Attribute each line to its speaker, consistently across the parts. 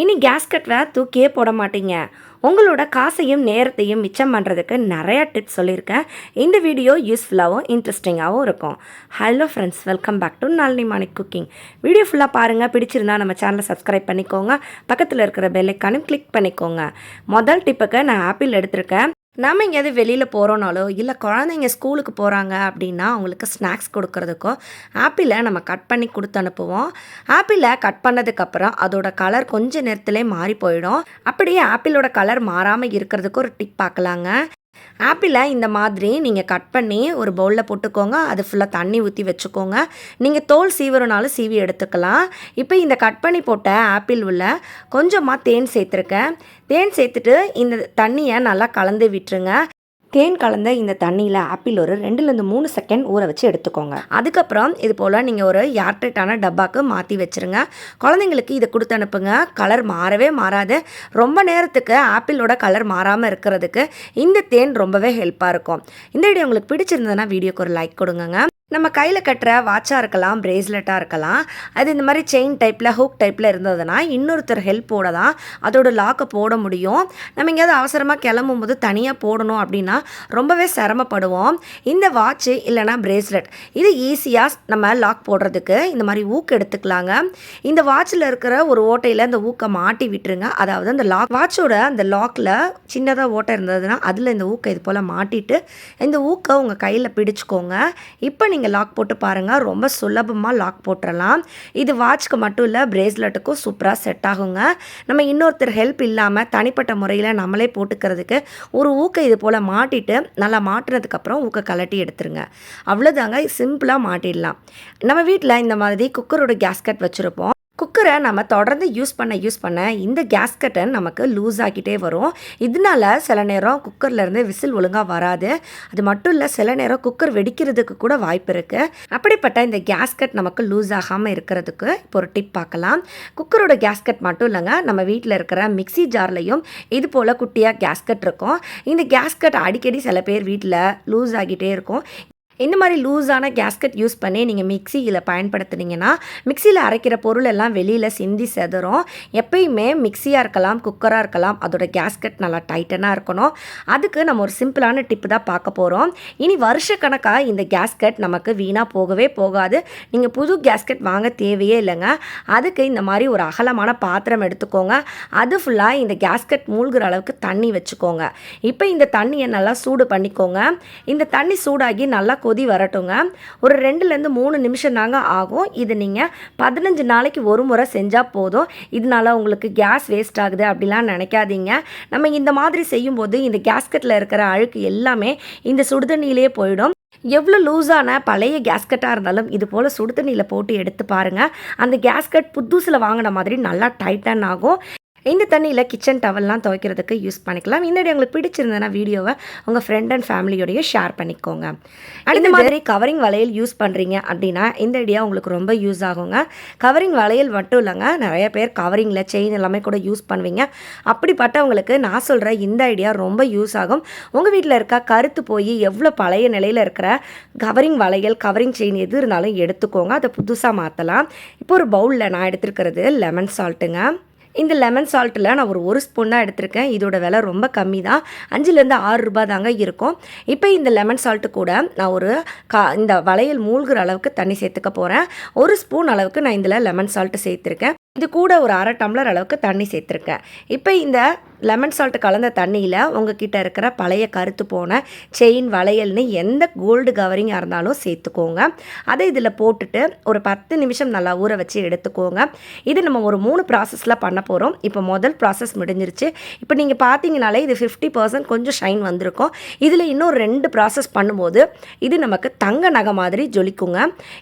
Speaker 1: இனி கேஸ்கெட்டை தூக்கியே போட மாட்டீங்க. உங்களோட காசையும் நேரத்தையும் மிச்சம் பண்ணுறதுக்கு நிறையா டிப்ஸ் சொல்லியிருக்கேன். இந்த வீடியோ யூஸ்ஃபுல்லாகவும் இன்ட்ரெஸ்டிங்காகவும் இருக்கும். Hello friends welcome back to Nalini Manik cooking video ஃபுல்லாக பாருங்கள் பிடிச்சிருந்தா நம்ம சேனலை சப்ஸ்கிரைப் பண்ணிக்கோங்க. பக்கத்தில் இருக்கிற பெல்லைக்கானும் கிளிக் பண்ணிக்கோங்க. முதல் டிப்புக்கு நான் ஆப்பிள் எடுத்திருக்கேன். நம்ம எங்கேயாவது வெளியில் போகிறோனாலோ இல்லை குழந்தைங்க ஸ்கூலுக்கு போகிறாங்க அப்படின்னா அவங்களுக்கு ஸ்நாக்ஸ் கொடுக்கறதுக்கோ ஆப்பிளை நம்ம கட் பண்ணி கொடுத்து அனுப்புவோம். ஆப்பிளை கட் பண்ணதுக்கப்புறம் அதோட கலர் கொஞ்ச நேரத்திலே மாறி போயிடும். அப்படியே ஆப்பிளோட கலர் மாறாமல் இருக்கிறதுக்கு ஒரு டிப் பார்க்கலாங்க. ஆப்பிளை இந்த மாதிரி நீங்கள் கட் பண்ணி ஒரு பவுலில் போட்டுக்கோங்க. அது ஃபுல்லாக தண்ணி ஊற்றி வச்சுக்கோங்க. நீங்கள் தோல் சீவரனாலும் சீவி எடுத்துக்கலாம். இப்போ இந்த கட் பண்ணி போட்ட ஆப்பிள் உள்ள கொஞ்சமாக தேன் சேர்த்துருக்கேன். தேன் சேர்த்துட்டு இந்த தண்ணியை நல்லா கலந்து விட்டுருங்க. தேன் கலந்த இந்த தண்ணியில் ஆப்பிள் ஒரு ரெண்டுலேருந்து மூணு செகண்ட் ஊற வச்சு எடுத்துக்கோங்க. அதுக்கப்புறம் இது போல் நீங்கள் ஒரு ஏர்டைட்டான டப்பாக்கு மாற்றி வச்சுருங்க. குழந்தைங்களுக்கு இதை கொடுத்து அனுப்புங்க. கலர் மாறவே மாறாது. ரொம்ப நேரத்துக்கு ஆப்பிளோட கலர் மாறாமல் இருக்கிறதுக்கு இந்த தேன் ரொம்பவே ஹெல்ப்பாக இருக்கும். இந்த வீடியோ உங்களுக்கு பிடிச்சிருந்ததுன்னா வீடியோக்கு ஒரு லைக் கொடுங்கங்க. நம்ம கையில் கட்டுற வாட்சாக இருக்கலாம் பிரேஸ்லெட்டாக இருக்கலாம். அது இந்த மாதிரி செயின் டைப்பில் ஹூக் டைப்பில் இருந்ததுன்னா இன்னொருத்தர் ஹெல்ப்போட தான் அதோட லாக்கை போட முடியும். நம்ம எங்கேயாவது அவசரமாக கிளம்பும் போது தனியாக போடணும் அப்படின்னா ரொம்பவே சிரமப்படுவோம். இந்த வாட்ச்சு இல்லைனா பிரேஸ்லெட் இது ஈஸியாக நம்ம லாக் போடுறதுக்கு இந்த மாதிரி ஊக்கு எடுத்துக்கலாங்க. இந்த வாட்சில் இருக்கிற ஒரு ஓட்டையில் இந்த ஊக்கை மாட்டி விட்டுருங்க. அதாவது அந்த லாக் வாட்சோட அந்த லாக்கில் சின்னதாக ஓட்டை இருந்ததுன்னா அதில் இந்த ஊக்கை இது போல் மாட்டிட்டு இந்த ஊக்கை உங்கள் கையில் பிடிச்சிக்கோங்க. இப்போ நீங்கள் லாக் போட்டு பாருங்கள் ரொம்ப சுலபமாக லாக் போட்டுடலாம் இது வாட்ச்க்கு மட்டும் இல்லை பிரேஸ்லெட்டுக்கும் சூப்பராக செட் ஆகுங்க. நம்ம இன்னொருத்தர் ஹெல்ப் இல்லாமல் தனிப்பட்ட முறையில் நம்மளே போட்டுக்கிறதுக்கு ஒரு ஊக்கை இது போல் மாட்டிட்டு நல்லா மாட்டினதுக்கப்புறம் ஊக்க கலட்டி எடுத்துருங்க. அவ்வளோதாங்க சிம்பிளாக மாட்டிடலாம். நம்ம வீட்டில் இந்த மாதிரி குக்கரோட கேஸ்கட் வச்சுருப்போம். குக்கரை நம்ம தொடர்ந்து யூஸ் பண்ண யூஸ் பண்ண இந்த கேஸ்கட்டை நமக்கு லூஸ் ஆகிட்டே வரும். இதனால சில நேரம் குக்கர்லேருந்து விசில் ஒழுங்காக வராது. அது மட்டும் இல்லை சில நேரம் குக்கர் வெடிக்கிறதுக்கு கூட வாய்ப்பு இருக்குது அப்படிப்பட்ட இந்த கேஸ்கட் நமக்கு லூஸ் ஆகாமல் இருக்கிறதுக்கு இப்போ ஒரு டிப் பார்க்கலாம். குக்கரோட கேஸ்கட் மட்டும் இல்லைங்க நம்ம வீட்டில் இருக்கிற மிக்சி ஜார்லையும் இது போல் குட்டியாக கேஸ்கட் இருக்கும். இந்த கேஸ்கட் அடிக்கடி சில பேர் வீட்டில் லூஸ் ஆகிட்டே இருக்கும். இந்த மாதிரி லூஸான கேஸ்கட் யூஸ் பண்ணி நீங்கள் மிக்சியில் பயன்படுத்துனீங்கன்னா மிக்சியில் அரைக்கிற பொருள் எல்லாம் வெளியில் சிந்தி செதறும். எப்பயுமே மிக்சியாக இருக்கலாம் குக்கராக இருக்கலாம் அதோட கேஸ்கட் நல்லா டைட்டனாக இருக்கணும். அதுக்கு நம்ம ஒரு சிம்பிளான டிப்பு தான் பார்க்க போகிறோம் இனி வருஷக்கணக்காக இந்த கேஸ்கட் நமக்கு வீணாக போகவே போகாது. நீங்கள் புது கேஸ்கட் வாங்க தேவையே இல்லைங்க. அதுக்கு இந்த மாதிரி ஒரு அகலமான பாத்திரம் எடுத்துக்கோங்க. அது ஃபுல்லாக இந்த கேஸ்கட் மூழ்கிற அளவுக்கு தண்ணி வச்சுக்கோங்க. இப்போ இந்த தண்ணியை நல்லா சூடு பண்ணிக்கோங்க. இந்த தண்ணி சூடாகி நல்லா கொதி வரட்டுங்க. ஒரு ரெண்டுலேருந்து மூணு நிமிஷம் தாங்க ஆகும். இது நீங்கள் பதினஞ்சு நாளைக்கு ஒரு முறை செஞ்சால் போதும். இதனால உங்களுக்கு கேஸ் வேஸ்ட் ஆகுது அப்படிலாம் நினைக்காதீங்க. நம்ம இந்த மாதிரி செய்யும்போது இந்த கேஸ்கட்டில் இருக்கிற அழுக்கு எல்லாமே இந்த சுடுதண்ணியிலே போயிடும். எவ்வளோ லூஸான பழைய கேஸ்கட்டாக இருந்தாலும் இது போல் சுடுதண்ணியில் போட்டு எடுத்து பாருங்கள் அந்த கேஸ்கட் புதுசில் வாங்கின மாதிரி நல்லா டைட்டன் ஆகும் இந்த தண்ணியில் கிச்சன் டவல்லாம் துவைக்கிறதுக்கு யூஸ் பண்ணிக்கலாம். இந்த வீடியோ உங்களுக்கு பிடிச்சிருந்ததுன்னா வீடியோவை உங்கள் ஃப்ரெண்ட் அண்ட் ஃபேமிலியோடய ஷேர் பண்ணிக்கோங்க. இந்த மாதிரி கவரிங் வளையல் யூஸ் பண்ணுறீங்க அப்படின்னா இந்த ஐடியா உங்களுக்கு ரொம்ப யூஸ் ஆகுங்க. கவரிங் வளையல் மட்டும் இல்லைங்க நிறைய பேர் கவரிங்கில் செயின் எல்லாமே கூட யூஸ் பண்ணுவீங்க. அப்படிப்பட்டவங்களுக்கு நான் சொல்கிற இந்த ஐடியா ரொம்ப யூஸ் ஆகும். உங்கள் வீட்டில் இருக்க கருத்து போய் எவ்வளோ பழைய நிலையில் இருக்கிற கவரிங் வளையல் கவரிங் செயின் எது இருந்தாலும் எடுத்துக்கோங்க. அதை புதுசாக மாற்றலாம் இப்போ ஒரு பவுலில் நான் எடுத்துருக்கிறது லெமன் சால்ட்டுங்க இந்த லெமன் சால்ட்டில் நான் ஒரு ஒரு ஸ்பூன் தான் எடுத்திருக்கேன். இதோட விலை ரொம்ப கம்மி தான் அஞ்சுலேருந்து ஆறு ரூபா தாங்க இருக்கும். இப்போ இந்த லெமன் சால்ட்டு கூட நான் ஒரு கா இந்த வளையல் மூழ்கிற அளவுக்கு தண்ணி சேர்த்துக்க போகிறேன் ஒரு ஸ்பூன் அளவுக்கு நான் இதில் லெமன் சால்ட்டு சேர்த்துருக்கேன். இது கூட ஒரு அரை டம்ளர் அளவுக்கு தண்ணி சேர்த்துருக்கேன். இப்போ இந்த லெமன் சால்ட் கலந்த தண்ணியில் உங்ககிட்ட இருக்கிற பழைய கருத்து போன செயின் வளையல்னு எந்த கோல்டு கவரிங்காக இருந்தாலும் சேர்த்துக்கோங்க. அதை இதில் போட்டுட்டு ஒரு பத்து நிமிஷம் நல்லா ஊற வச்சு எடுத்துக்கோங்க. இது நம்ம ஒரு மூணு ப்ராசஸில் பண்ண போகிறோம் இப்போ முதல் ப்ராசஸ் முடிஞ்சிருச்சு. இப்போ நீங்கள் பார்த்தீங்கனாலே இது ஃபிஃப்டி பர்சன்ட் கொஞ்சம் ஷைன் வந்திருக்கும். இதில் இன்னும் ரெண்டு ப்ராசஸ் பண்ணும்போது இது நமக்கு தங்க நகை மாதிரி ஜொலிக்குங்க.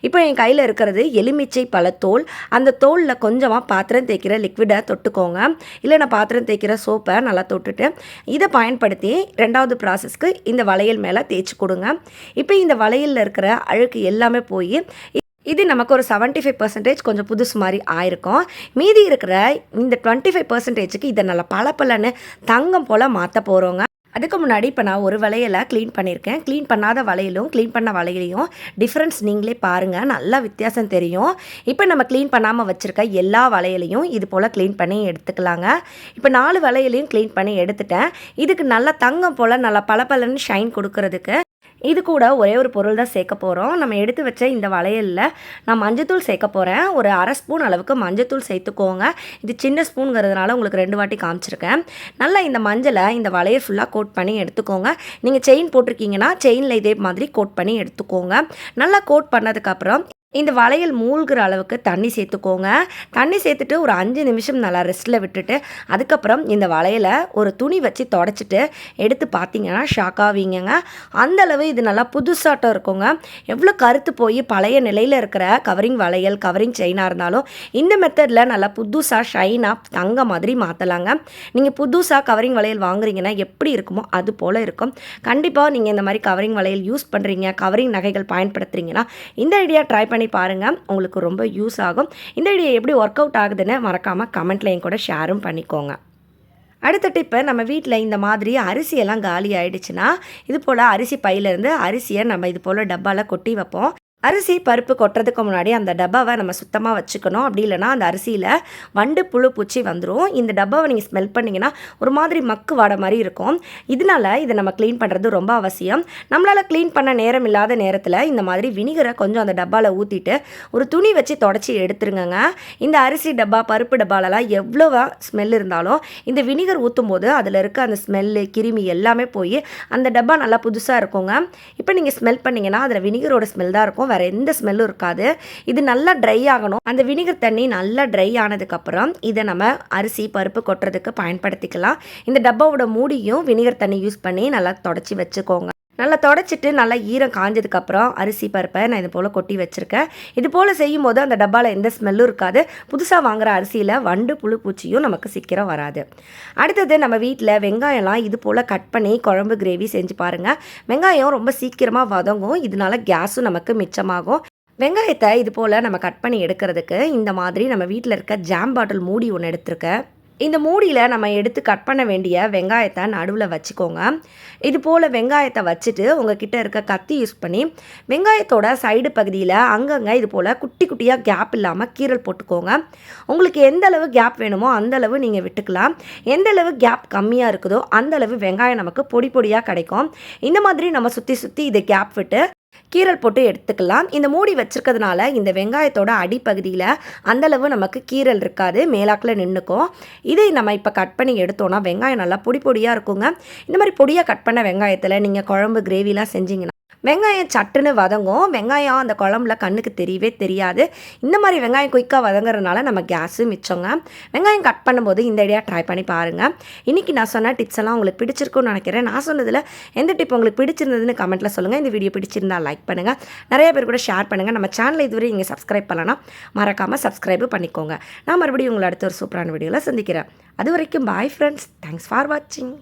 Speaker 1: இப்போ என் கையில் இருக்கிறது எலுமிச்சை பழத்தோல். அந்த தோலில் கொஞ்சமாக பாத்திரம் தேய்க்கிற லிக்விடை தொட்டுக்கோங்க. இல்லை நான் பாத்திரம் தேய்க்கிற சோப்பை நல்லா தொட்டுட்டு இதை பயன்படுத்தி ரெண்டாவது ப்ராசஸ்க்கு இந்த வளையல் மேலே தேய்ச்சி கொடுங்க. இப்போ இந்த வளையலில் இருக்கிற அழுக்கு எல்லாமே போய் இது நமக்கு ஒரு செவன்ட்டி ஃபைவ் பர்சன்டேஜ் கொஞ்சம் புதுசு மாதிரி ஆயிருக்கும். மீதி இருக்கிற இந்த டுவெண்ட்டி ஃபைவ் பர்சன்டேஜுக்கு இதை நல்லா பல தங்கம் போல் மாற்ற போகிறோங்க அதுக்கு முன்னாடி இப்போ நான் ஒரு வளையலை க்ளீன் பண்ணியிருக்கேன். க்ளீன் பண்ணாத வளையலும் க்ளீன் பண்ண வளையலையும் டிஃப்ரென்ஸ் நீங்களே பாருங்கள் நல்லா வித்தியாசம் தெரியும். இப்போ நம்ம க்ளீன் பண்ணாமல் வச்சுருக்க எல்லா வளையலையும் இது போல் க்ளீன் பண்ணி எடுத்துக்கலாங்க. இப்போ நாலு வளையலையும் க்ளீன் பண்ணி எடுத்துட்டேன். இதுக்கு நல்லா தங்கம் போல் நல்லா பளபளன்னு ஷைன் கொடுக்கறதுக்கு இது கூட ஒரே ஒரு பொருள் தான் சேர்க்க போகிறோம் நம்ம எடுத்து வச்ச இந்த வளையலில் நான் மஞ்சத்தூள் சேர்க்க போகிறேன் ஒரு அரை ஸ்பூன் அளவுக்கு மஞ்சத்தூள் சேர்த்துக்கோங்க. இது சின்ன ஸ்பூனுங்கிறதுனால உங்களுக்கு ரெண்டு வாட்டி காமிச்சிருக்கேன். நல்லா இந்த மஞ்சளை இந்த வளையல் ஃபுல்லாக கோட் பண்ணி எடுத்துக்கோங்க. நீங்கள் செயின் போட்டிருக்கீங்கன்னா செயினில் இதே மாதிரி கோட் பண்ணி எடுத்துக்கோங்க. நல்லா கோட் பண்ணதுக்கப்புறம் இந்த வளையல் மூழ்கிற அளவுக்கு தண்ணி சேர்த்துக்கோங்க. தண்ணி சேர்த்துட்டு ஒரு அஞ்சு நிமிஷம் நல்லா ரெஸ்ட்டில் விட்டுட்டு அதுக்கப்புறம் இந்த வளையலை ஒரு துணி வச்சு தொடச்சிட்டு எடுத்து பார்த்தீங்கன்னா ஷாக் ஆவீங்கங்க. அந்தளவு இது நல்லா புதுசாட்டம் இருக்குங்க. எவ்வளோ கருத்து போய் பழைய நிலையில் இருக்கிற கவரிங் வளையல் கவரிங் செயினாக இருந்தாலும் இந்த மெத்தடில் நல்லா புதுசாக ஷைனாக தங்க மாதிரி மாற்றலாங்க நீங்கள் புதுசாக கவரிங் வளையல் வாங்குறீங்கன்னா எப்படி இருக்குமோ அது போல் இருக்கும். கண்டிப்பாக நீங்கள் இந்த மாதிரி கவரிங் வளையல் யூஸ் பண்ணுறீங்க கவரிங் நகைகள் பயன்படுத்துகிறீங்கன்னா இந்த ஐடியா ட்ரை பண்ணி பாருங்கள் உங்களுக்கு ரொம்ப யூஸ் ஆகும். இந்த ஐடியா எப்படி ஒர்க் அவுட் ஆகுதுன்னு மறக்காமல் கமெண்ட்டில் என் கூட ஷேரும் பண்ணிக்கோங்க. அடுத்த டிப்பு நம்ம வீட்டில் இந்த மாதிரி அரிசியெல்லாம் காலி ஆகிடுச்சுன்னா இது போல் அரிசி பையிலேருந்து அரிசியை நம்ம இது போல் டப்பாவில் கொட்டி வைப்போம். அரிசி பருப்பு கொட்டுறதுக்கு முன்னாடி அந்த டப்பாவை நம்ம சுத்தமாக வச்சுக்கணும். அப்படி இல்லைனா அந்த அரிசியில் வண்டு புழு பூச்சி வந்துடும் இந்த டப்பாவை நீங்கள் ஸ்மெல் பண்ணிங்கன்னா ஒரு மாதிரி மக்கு வாட மாதிரி இருக்கும். இதனால இதை நம்ம க்ளீன் பண்ணுறது ரொம்ப அவசியம். நம்மளால் க்ளீன் பண்ண நேரம் இல்லாத நேரத்தில் இந்த மாதிரி வினிகரை கொஞ்சம் அந்த டப்பாவில் ஊற்றிட்டு ஒரு துணி வச்சு தொடச்சி எடுத்துருங்கங்க. இந்த அரிசி டப்பா பருப்பு டப்பாலலாம் எவ்வளோவா ஸ்மெல் இருந்தாலும் இந்த வினிகர் ஊற்றும் போது அதில் இருக்க அந்த ஸ்மெல்லு கிருமி எல்லாமே போய் அந்த டப்பா நல்லா புதுசாக இருக்குங்க. இப்போ நீங்கள் ஸ்மெல் பண்ணிங்கன்னா அதில் வினிகரோட ஸ்மெல் தான் இருக்கும். வேறு எந்த ஸ்மெல்லும் இருக்காது. இது நல்லா ட்ரை ஆகணும். அந்த வினிகர் தண்ணி நல்லா ட்ரை ஆனதுக்கப்புறம் இதை நம்ம அரிசி பருப்பு கொட்டுறதுக்கு பயன்படுத்திக்கலாம். இந்த டப்பாவோட மூடியும் வினிகர் தண்ணி யூஸ் பண்ணி நல்லா தொடச்சி வச்சுக்கோங்க. நல்லா தொடச்சிட்டு நல்லா ஈரம் காஞ்சதுக்கப்புறம் அரிசி பருப்பை நான் இது போல் கொட்டி வச்சுருக்கேன். இது போல் செய்யும் போது அந்த டப்பாவில் எந்த ஸ்மெல்லும் இருக்காது. புதுசாக வாங்குகிற அரிசியில் வண்டு புழு பூச்சியும் நமக்கு சீக்கிரம் வராது. அடுத்தது நம்ம வீட்டில் வெங்காயம்லாம் இது போல் கட் பண்ணி குழம்பு கிரேவி செஞ்சு பாருங்கள் வெங்காயம் ரொம்ப சீக்கிரமாக வதங்கும். இதனால கேஸும் நமக்கு மிச்சமாகும். வெங்காயத்தை இது போல் நம்ம கட் பண்ணி எடுக்கிறதுக்கு இந்த மாதிரி நம்ம வீட்டில் இருக்க ஜாம் பாட்டில் மூடி ஒன்று எடுத்திருக்கேன். இந்த மூடியில் நம்ம எடுத்து கட் பண்ண வேண்டிய வெங்காயத்தை நடுவில் வச்சுக்கோங்க. இது போல் வெங்காயத்தை வச்சுட்டு உங்ககிட்ட இருக்க கத்தி யூஸ் பண்ணி வெங்காயத்தோட சைடு பகுதியில் அங்கங்கே இது போல் குட்டி குட்டியாக கேப் இல்லாமல் கீரல் போட்டுக்கோங்க. உங்களுக்கு எந்த அளவு கேப் வேணுமோ அந்த அளவு நீங்கள் விட்டுக்கலாம். எந்த அளவு கேப் கம்மியாக இருக்குதோ அந்த அளவு வெங்காயம் நமக்கு பொடி பொடியாக கிடைக்கும். இந்த மாதிரி நம்ம சுற்றி சுற்றி இதை கேப் விட்டு கீரல் போட்டு எடுத்துக்கலாம். இந்த மூடி வச்சுருக்கிறதுனால இந்த வெங்காயத்தோட அடிப்பகுதியில் அந்தளவு நமக்கு கீரல் இருக்காது. மேலாக்கில் நின்றுக்கும் இதை நம்ம இப்போ கட் பண்ணி எடுத்தோன்னா வெங்காயம் நல்லா பொடி பொடியாக இருக்குங்க. இந்த மாதிரி பொடியாக கட் பண்ண வெங்காயத்தில் நீங்கள் குழம்பு கிரேவிலாம் செஞ்சிங்கன்னா வெங்காயம் சட்டுன்னு வதங்கும் வெங்காயம் அந்த குழம்புல கண்ணுக்கு தெரியவே தெரியாது. இந்த மாதிரி வெங்காயம் குயிக்காக வதங்குறதுனால நம்ம கேஸு மிச்சங்க. வெங்காயம் கட் பண்ணும்போது இந்த ஐடியா ட்ரை பண்ணி பாருங்கள் இன்றைக்கி நான் சொன்ன டிப்ஸ் எல்லாம் உங்களுக்கு பிடிச்சிருக்கும்னு நினைக்கிறேன். நான் சொன்னதில் எந்த டிப் உங்களுக்கு பிடிச்சிருந்ததுன்னு கமெண்ட்டில் சொல்லுங்கள் இந்த வீடியோ பிடிச்சிருந்தா லைக் பண்ணுங்கள் நிறைய பேர் கூட ஷேர் பண்ணுங்கள் நம்ம சேனலை இதுவரை நீங்கள் சப்ஸ்கிரைப் பண்ணலாம் மறக்காமல் சப்ஸ்கிரைப் பண்ணிக்கோங்க. நான் மறுபடியும் உங்களை அடுத்த ஒரு சூப்பரான வீடியோவில் சந்திக்கிறேன். அது வரைக்கும் பாய் ஃப்ரெண்ட்ஸ் தேங்க்ஸ் ஃபார் வாட்சிங்